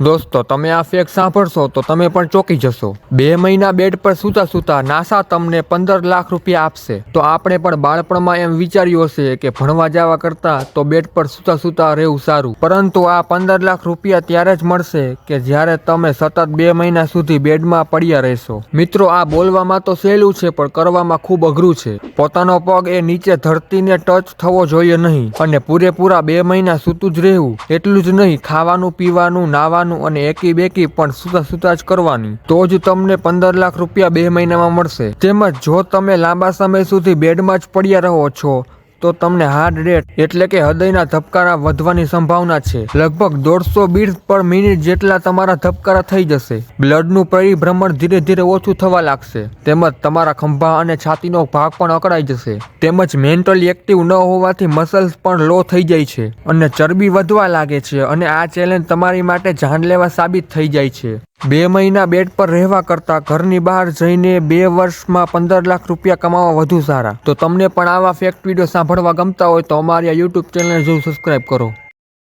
દોસ્તો, તમે આ ફેક સાંભળશો તો તમે પણ ચોંકી જશો. બે મહિના બેડ પર સૂતા સૂતા નાસા તમને પંદર લાખ રૂપિયા આપશે. તો આપણે પણ બાળપણમાં એમ વિચાર્યું હશે કે ભણવા જવા કરતા તો બેડ પર સૂતા સૂતા રહેવું સારું. પરંતુ આ પંદર લાખ રૂપિયા ત્યારે જ મળશે કે જ્યારે તમે સતત બે મહિના સુધી બેડમાં પડ્યા રહેશો. મિત્રો, આ બોલવામાં તો સહેલું છે, પણ કરવામાં ખૂબ અઘરું છે. પોતાનો પગ એ નીચે ધરતીને ટચ થવો જોઈએ નહીં. અને પૂરેપૂરા બે મહિના સૂતું જ રહેવું, એટલું જ નહીં, ખાવાનું, પીવાનું, નાવાનું અને એકી બેકી પણ સૂતા સૂતા જ કરવાની. તો જ તમને પંદર લાખ રૂપિયા બે મહિનામાં મળશે. તેમજ જો તમે લાંબા સમય સુધી બેડમાં જ પડ્યા રહો છો તો તમને હાર્ટ રેટ એટલે કે હૃદયના ધબકારા વધવાની સંભાવના છે. લગભગ દોઢસો બીટ પર મિનિટ જેટલા તમારા ધબકારા થઈ જશે. બ્લડનું પરિભ્રમણ ધીરે ધીરે ઓછું થવા લાગશે. તેમજ તમારા ખંભા અને છાતીનો ભાગ પણ અકળાઈ જશે. તેમજ મેન્ટલી એક્ટિવ ન હોવાથી મસલ્સ પણ લો થઈ જાય છે. અને ચરબી વધવા લાગે છે અને આ ચેલેન્જ તમારી માટે જાનલેવા સાબિત થઈ જાય છે. બે મહિના બેડ પર રહેવા કરતા ઘરની બહાર જઈને બે વર્ષમાં પંદર લાખ રૂપિયા કમાવા વધુ સારા. તો તમને પણ આવા ફેક્ટ વીડિયો સાંભળવા ગમતા હોય તો અમારી આ યુટ્યુબ ચેનલ જરૂર સબસ્ક્રાઈબ કરો.